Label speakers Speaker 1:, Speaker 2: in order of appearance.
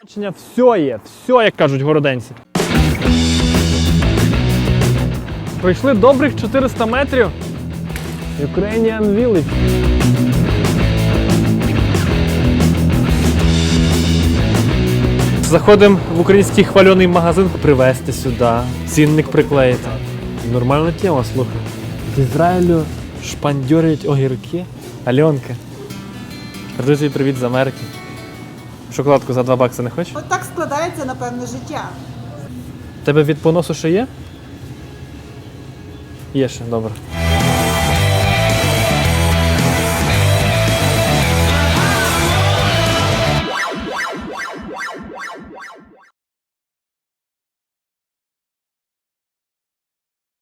Speaker 1: Німеччина все є, все, як кажуть городенці. Пройшли добрих 400 метрів. Ukrainian Village. Заходимо в український хвальоний магазин привезти сюди, цінник приклеїти. Нормальна тема, слухай. В Ізраїлю шпандьорять огірки. Альонка. Тобі привіт з Америки. Шоколадку за 2 бакси не хочеш?
Speaker 2: От так складається, напевно, життя.
Speaker 1: Тебе від поносу ще є? Є ще, добре.